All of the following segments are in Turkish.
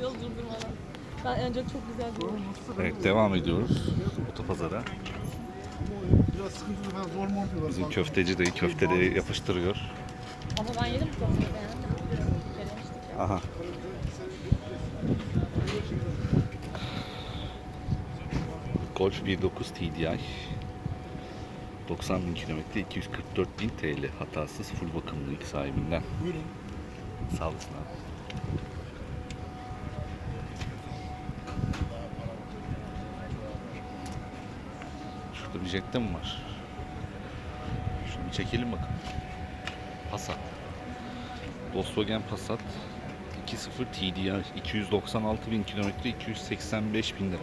yolculuk durmadan. Ben önce çok güzel bir Evet devam ediyoruz otopazara. Biraz sıkıntılı falan zor mu oluyorlar? Bizim köfteci dayı köfteleri yapıştırıyor. Ama ben yedim köfteyi beğendim. Denemiştik ya. Aha. Golf 1.9 TDI 90 bin kilometre 244 bin TL hatasız full bakımlı ilk sahibinden. Buyurun. Sağ olasın abi. Bir jette mi var? Şunu bir çekelim bakalım. Passat. Volkswagen Passat 2.0 TDI 296 bin kilometre 285 bin lira.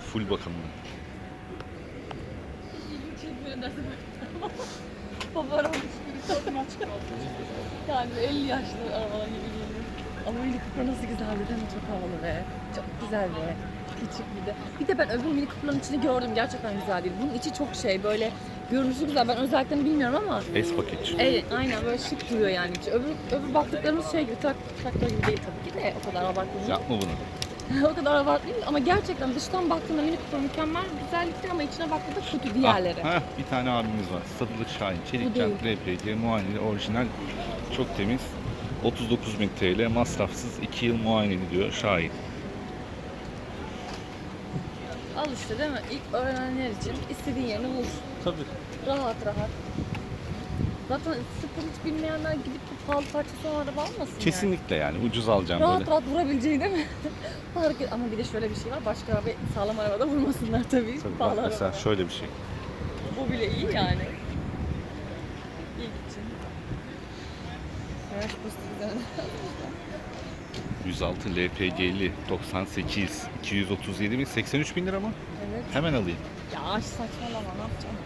Full bakımlı. Babam olmuş gibi Yani 50 yaşlı arabalar gibi geliyor. Ama Mini Cooper nasıl güzel değil mi? Çok havalı ve çok güzel ve küçük bir de. Bir de ben öbür Mini Cooper'ın içini gördüm. Gerçekten güzel değil. Bunun içi çok şey böyle görünüşü güzel. Ben özelliklerini bilmiyorum ama S paket. Evet, aynen böyle şık duruyor yani. Öbür, öbür baktıklarımız şey gibi, trak, traktör gibi değil tabii ki de o kadar abartmayayım. Yapma bunu. o kadar abartmayayım ama gerçekten dıştan baktığında Mini Cooper mükemmel güzellikte ama içine baktığında kötü diğerleri. Ah, heh, bir tane abimiz var. Satılık Şahin. Çelik değil. Kent LPG muayeneli orijinal. Çok temiz. 39.000 TL masrafsız 2 yıl muayeneli diyor Şahin. Al işte değil mi? İlk öğrenenler için istediğin yerini bul. Tabii. Rahat rahat. Zaten sıfır hiç bilmeyenler gidip de pahalı parçası olan araba almasın. Kesinlikle yani ucuz alacağım Rahat böyle. rahat vurabileceği değil mi? Hareket. Ama bir de şöyle bir şey var. Başka araba sağlam arabada vurmasınlar tabii. Tabii pahalı bak mesela arabada. şöyle bir şey. Bu bile iyi yani. İlk için. Evet, bu güzel. 106 LPG'li 98 237 bin 83 bin lira mı? Evet. Hemen alayım. Ya saçmalama ne yapacağım?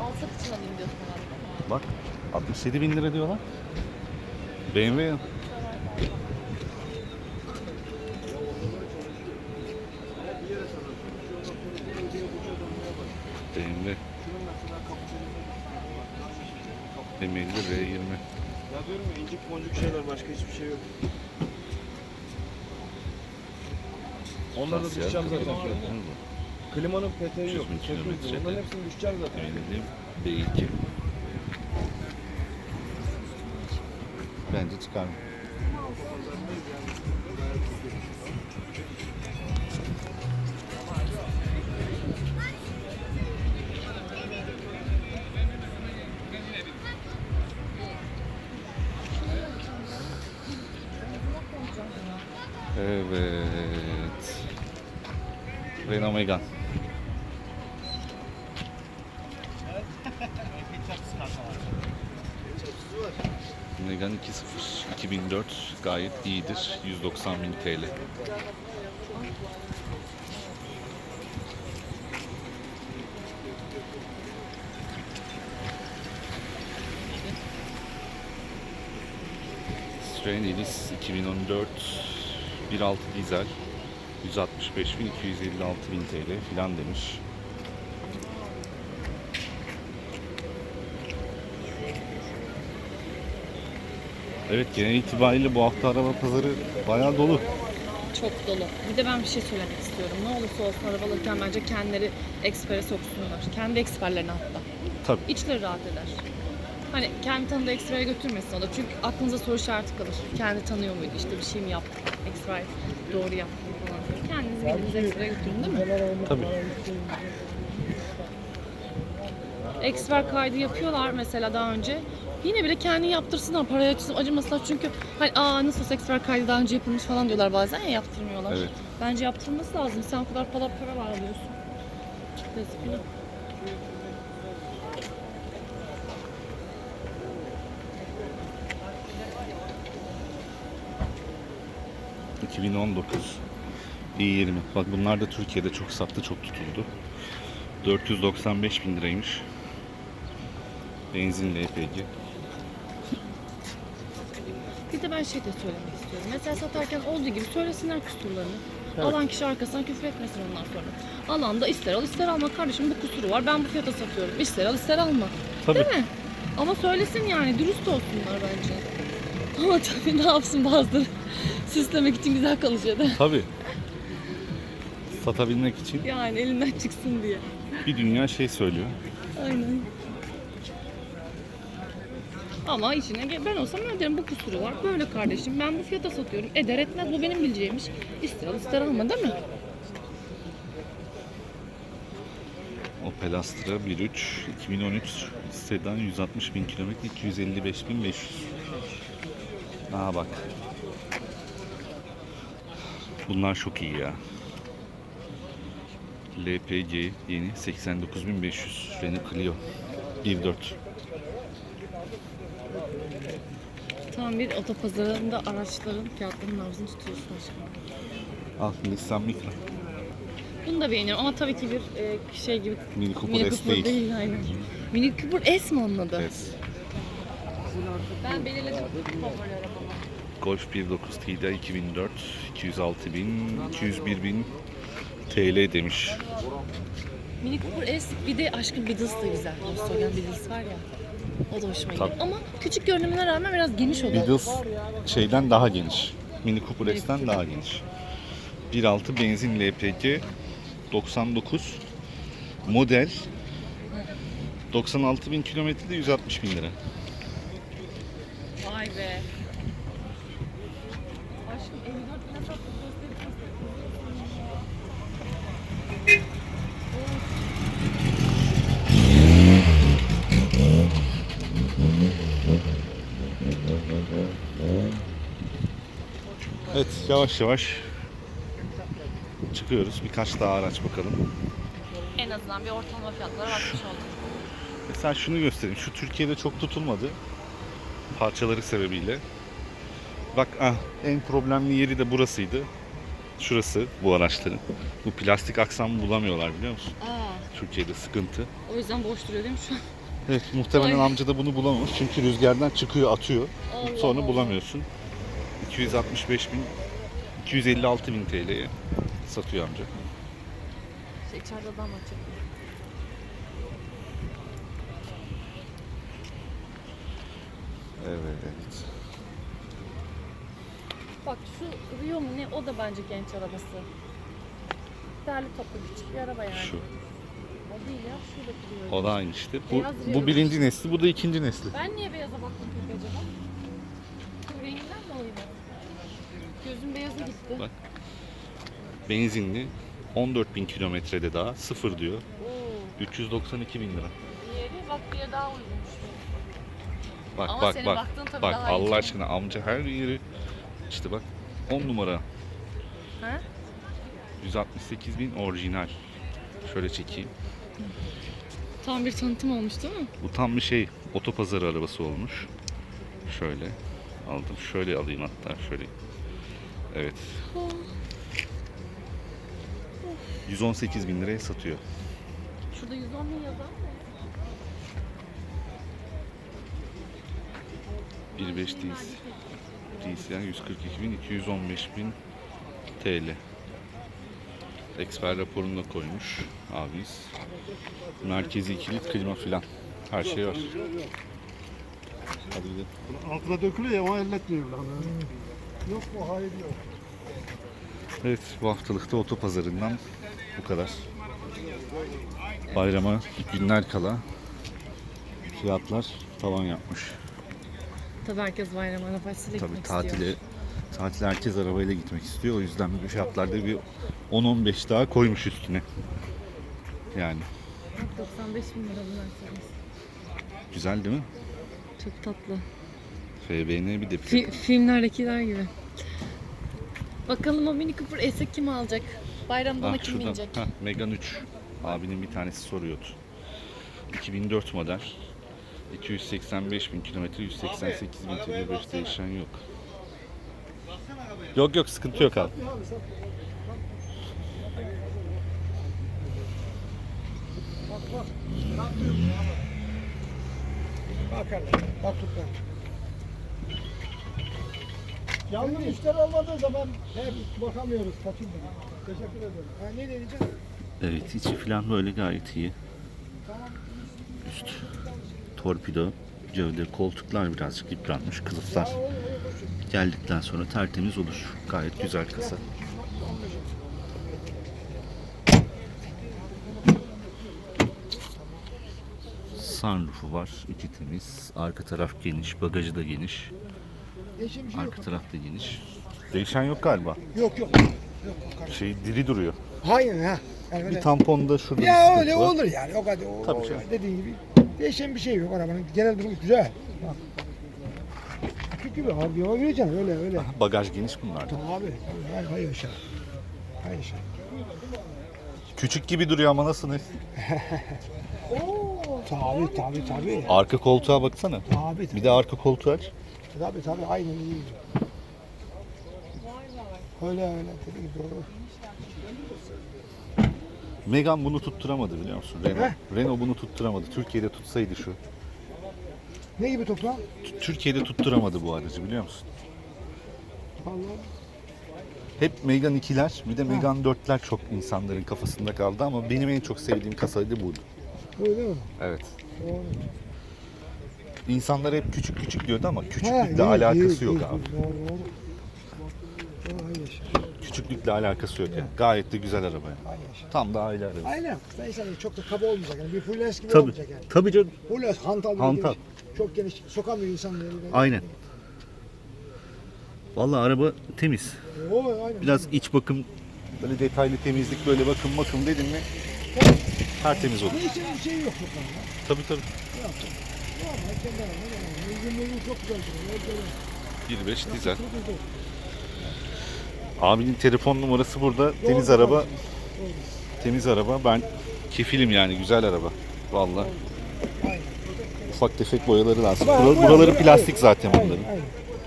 Alsak için alayım diyorsun herhalde. Bak 67 bin lira diyorlar. BMW BMW M50 R20 Ya diyorum ya incik boncuk şeyler başka hiçbir şey yok. Onları da düşeceğim zaten. klasya. Klimanın peteği yok. 300 bin Söküldü. kilometre. Onların hepsini düşeceğim zaten. M50 B2 Bence çıkar. Evet. Renault Megane. Megane 2.0 2004 gayet iyidir. 190 bin TL. Citroen Elis 2014 1.6 dizel 165 bin 256 bin TL filan demiş. Evet genel itibariyle bu hafta araba pazarı bayağı dolu. Çok dolu. Bir de ben bir şey söylemek istiyorum. Ne olursa olsun araba alırken bence kendileri ekspere soksunlar. Kendi eksperlerine hatta. Tabii. İçleri rahat eder. Hani kendi tanıdığı ekspere götürmesin o da. Çünkü aklınıza soru işareti kalır. Kendi tanıyor muydu? İşte bir şey mi yaptı? Doğru yaptı mı falan. Kendiniz bildiğiniz ekspere götürün değil mi? Tabii. Eksper kaydı yapıyorlar mesela daha önce. Yine bile kendi yaptırsınlar paraya açsın acımasınlar çünkü hani aa nasıl eksper kaydı daha önce yapılmış falan diyorlar bazen ya yaptırmıyorlar. Evet. Bence yaptırılması lazım. Sen o kadar para para var alıyorsun. Yazık günah. 2019 i20. Bak bunlar da Türkiye'de çok sattı, çok tutuldu. 495 bin liraymış. Benzinli LPG. Bir de ben şey de söylemek istiyorum. Mesela satarken olduğu gibi söylesinler kusurlarını. Alan kişi arkasından küfür etmesin ondan sonra. Alan da ister al ister alma kardeşim bu kusuru var ben bu fiyata satıyorum. İster al ister alma. Tabii. Değil mi? Ama söylesin yani dürüst olsunlar bence. Ama tabii ne yapsın bazıları süslemek için güzel konuşuyor da. Tabii. Satabilmek için Yani elinden çıksın diye. bir dünya şey söylüyor. Aynen. Ama işine ben olsam ben derim bu kusuru var. Böyle kardeşim ben bu fiyata satıyorum. Eder etmez bu benim bileceğim iş. İster al ister alma değil mi? Opel Astra 1.3 2013 sedan 160 bin kilometre 255 bin 500. Aa bak. Bunlar çok iyi ya. LPG yeni 89.500 Renault Clio 1.4 Tam bir otopazarında araçların fiyatlarının nabzını tutuyorsun aşkım. Al Nissan Micra Bunu da beğeniyorum ama tabii ki bir e, şey gibi Mini Cooper S değil aynen. Mini Cooper S mi onun adı? Evet. Ben belirledim favori arabamı. Golf 1.9 TDI 2004 206 bin 201 bin TL demiş. Mini Cooper S bir de aşkın Beatles da güzel. Volkswagen Beatles var ya. O da hoşuma gidiyor. Tabii. Ama küçük görünümüne rağmen biraz geniş oluyor. Beatles şeyden daha geniş. Mini Cooper S'ten daha geniş. 1.6 benzin LPG 99 model 96 bin kilometrede 160 bin lira. Vay be. Aşkım 54 bin sattım Evet yavaş yavaş çıkıyoruz. Birkaç daha araç bakalım. En azından bir ortalama fiyatlara bakmış olduk. Mesela şunu göstereyim. Şu Türkiye'de çok tutulmadı. Parçaları sebebiyle. Bak ah, en problemli yeri de burasıydı. Şurası bu araçların. Bu plastik aksamı bulamıyorlar biliyor musun? Aa, Türkiye'de sıkıntı. o yüzden boş duruyor değil mi şu an? Evet muhtemelen Ay. amca da bunu bulamamış. Çünkü rüzgardan çıkıyor atıyor. Allah Sonra Allah. bulamıyorsun. 265 bin 256 bin TL'ye satıyor amca. Şey, içeride adam açık. Evet. Bak şu Rio mu ne o da bence genç arabası. Derli toplu küçük bir araba yani. Şu. O değil ya şuradaki Rio. O da aynı işte. Bu, Beyaz bu birinci nesli, bu da ikinci nesli. Ben niye beyaza baktım peki acaba? Bu renginden mi olayım? Gözüm beyaza gitti. Bak. Benzinli. 14 bin kilometrede daha. Sıfır diyor. Oo. 392 bin lira. Diğeri bak diğeri daha uygunmuş. Bak Ama bak senin bak. baktığın tabii Bak daha iyi Allah aşkına amca her yeri işte bak 10 numara. Ha? 168 bin orijinal. Şöyle çekeyim. Tam bir tanıtım olmuş değil mi? Bu tam bir şey otopazarı arabası olmuş. Şöyle aldım. Şöyle alayım hatta şöyle. Evet. 118 bin liraya satıyor. Şurada 110 bin yazar mı? 1.5 DC. DC'den 142 bin 215 bin TL. Eksper raporunu da koymuş abimiz. Merkezi kilit klima filan. Her şey var. Hadi gidelim. Altına dökülüyor ya o elletmiyor lan. Yok mu? Hayır yok. Evet bu haftalıkta otopazarından bu kadar. Bayrama günler kala fiyatlar tavan yapmış. Tabii herkes bayram arabasıyla Tabii gitmek tatile istiyor. Tatile herkes arabayla gitmek istiyor. O yüzden bu fiyatlarda bir 10-15 daha koymuş üstüne. Yani Bak 95 bin lira bu Mercedes. güzel değil mi? Çok tatlı. FBN bir de Fi- filmlerdekiler gibi. Bakalım o Mini Cooper S'e kim alacak? Bayramda ona Ah, kim şuradan. binecek? Hah, Megane 3. Abinin bir tanesi soruyordu. 2004 model. 285 bin kilometre, 188 bin TL, 5 değişen yok. Yok yok sıkıntı yok abi. Bak hele. Bak tut ben. Canlı müşteri olmadığı zaman hep bakamıyoruz. Kaçın Teşekkür ederim. Ha, ne diyeceğim? Evet içi falan böyle gayet iyi. Üst torpido, gövde, koltuklar birazcık yıpranmış, kılıflar geldikten sonra tertemiz olur. Gayet güzel kasa. Sunroofu var. içi temiz. Arka taraf geniş. Bagajı da geniş. Arka taraf da geniş. Değişen yok galiba. Yok yok. Şey diri duruyor. Hayır ha. Yani Bir öyle. tamponda şurada bir Ya sıkıntı öyle var. olur yani. O kadar. O, Tabii canım. dediğin gibi değişen bir şey yok arabanın. Genel durumu güzel. Bak. Gibi abi yapabileceksin öyle öyle. Bagaj geniş bunlarda. Tabii abi. Hayır hayır yaşa. Hayır yaşa. Küçük gibi duruyor ama nasıl ne? Tabii tabii tabii. Arka koltuğa baksana. Tabii Bir de arka koltuğu aç. tabii tabii aynen iyi. Öyle öyle tabii doğru. Megan bunu tutturamadı biliyor musun? Renault. Renault bunu tutturamadı. Türkiye'de tutsaydı şu. Ne gibi toplam? T- Türkiye'de tutturamadı bu aracı biliyor musun? Vallahi Hep Megane 2'ler bir de Megane 4'ler çok insanların kafasında kaldı ama benim en çok sevdiğim kasaydı buydu. öyle mi? Evet. Doğru. İnsanlar hep küçük küçük diyordu ama Ha, küçüklükle iyi, alakası iyi, yok iyi, abi. Doğru doğru. Doğru hayır yaşa. Küçüklükle alakası yok. Yani. Gayet de güzel araba. yani. Hayır yaşa. Tam da aile arabası. Aynen. Hani çok da kaba olmayacak yani. Bir full gibi olmayacak yani. Tabii canım. Full hantal. bir Hantal. geniş. Çok geniş. Sokamıyor insanları. Aynen. Vallahi araba temiz. O aynen. Biraz iç bakım, böyle detaylı temizlik, böyle bakım bakım dedim mi tertemiz olur. Değişen bir şey yok sokamda. Tabii tabii. Normal kendi arabam. yani. Uygun uygun çok güzel. duruyor. Öyle 1.5 dizel. çok güzel. Abinin telefon numarası burada. Temiz araba, doğru. temiz araba. Ben kefilim yani güzel araba. Vallahi. Ufak tefek boyaları lazım. Bura- bu- buraları bu- plastik zaten bunların.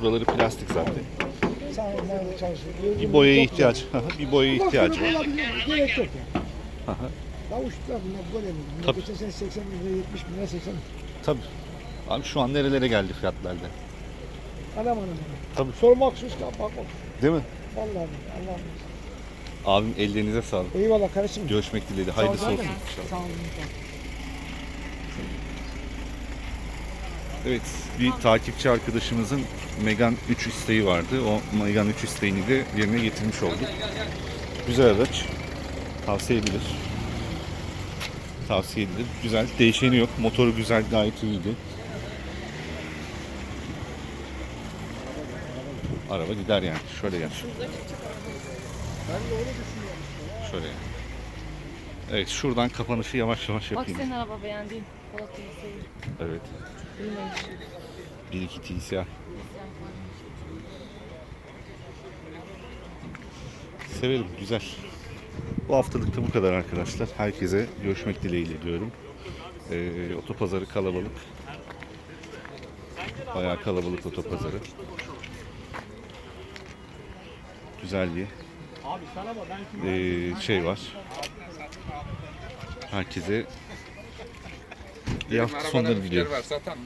Buraları plastik zaten. Sağ? Bir boyaya ihtiyaç. bir boyaya ihtiyacı var. Gerek yok yani. Aha. Davuşlar bunlar böyle mi? Bunlar Tabii. Geçen sene 80 bin lira 70 bin lira 80 bin. Tabii. Abi şu an nerelere geldi fiyatlarda? Anam anam. Tabii. Sormaksız kal bak bak. Değil mi? Vallahi Allah'ım. Abim ellerinize sağlık. Eyvallah kardeşim. Görüşmek dileğiyle. Sağ Hayırlısı sağ ol. olsun inşallah. Sağ olun. Evet, bir takipçi arkadaşımızın Megan 3 isteği vardı. O Megan 3 isteğini de yerine getirmiş olduk. Güzel araç. Tavsiye edilir. Tavsiye edilir. Güzel. Değişeni yok. Motoru güzel, gayet iyiydi. Araba gider yani. Şöyle gel. Şöyle gel. Evet, şuradan kapanışı yavaş yavaş Bak yapayım. senin araba beğendiğin. Evet. Bilmemiş. 1-2 TSI. Severim, güzel. Bu haftalık da bu kadar arkadaşlar. Herkese görüşmek dileğiyle diyorum. Ee, otopazarı kalabalık. Bayağı kalabalık otopazarı. Güzel bir ee, şey var. Herkese iyi hafta sonları diliyorum. Var, mı?